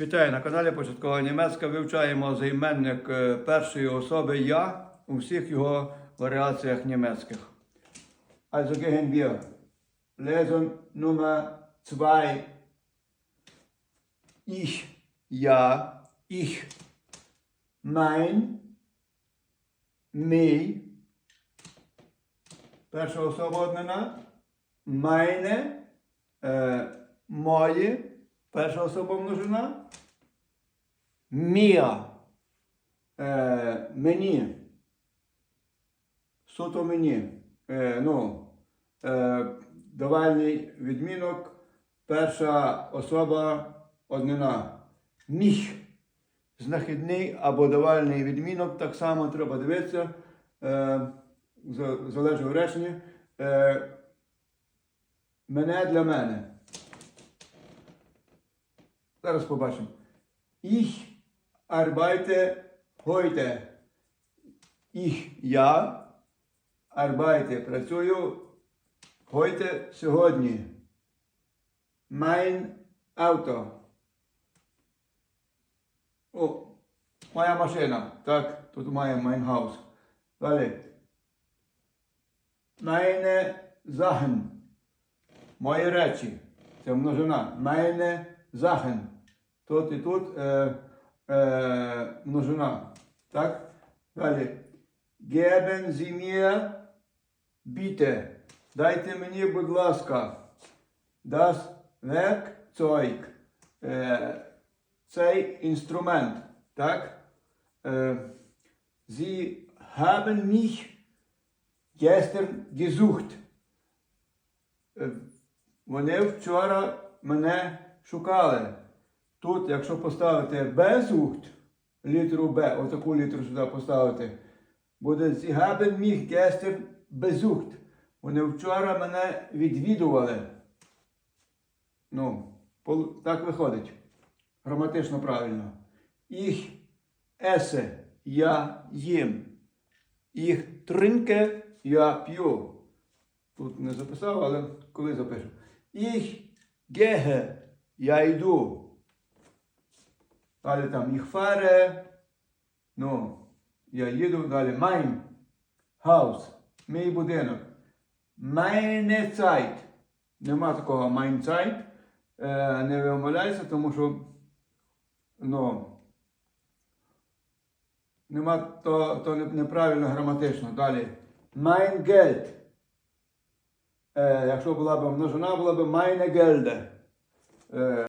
Вітаю на каналі Початкова Німецька. Вивчаємо займенник е, першої особи я у всіх його варіаціях німецьких. Also gehen wir. Lesson Nummer 2. Ich, ja, ich. Mein, мій. Перша особа однина. Meine, е, мої. Перша особа множина. Мія. Е, мені. Суто мені. Е, ну, е, давальний відмінок. Перша особа однина. Міх. Знахідний або давальний відмінок. Так само треба дивитися. Е, залежить в реченні. Е, мене для мене. Зараз побачимо. Ich arbeite heute. Ich, я arbeite, працюю heute, сьогодні. Mein Auto. О, моя машина. Так, тут маємо mein Haus. Далі. Meine Sachen. Мої речі. Це множина. Meine Sachen. Тут і тут е, е, множина. Так? Далі. Geben Sie mir bitte. Дайте мені, будь ласка, das Werkzeug. Е, цей інструмент. Так? Е, Sie haben mich gestern gesucht. Е, Вони вчора мене шукали. Тут, якщо поставити безухт, літеру Б, отаку літеру сюди поставити, буде haben mich gestern besucht. Вони вчора мене відвідували. Ну, так виходить. Граматично правильно. Ich esse, я їм. Ich trinke, я п'ю. Тут не записав, але коли запишу. Ich gehe, я йду. Далі там fahre, ну, я їду, далі mein Haus, мій будинок. Meine Zeit. Нема такого mein Zeit. Е, не вимовляється, тому що ну, нема то, то неправильно граматично. Далі. Mein Geld. Е, якщо була б множина, була б meine Gelde. Е,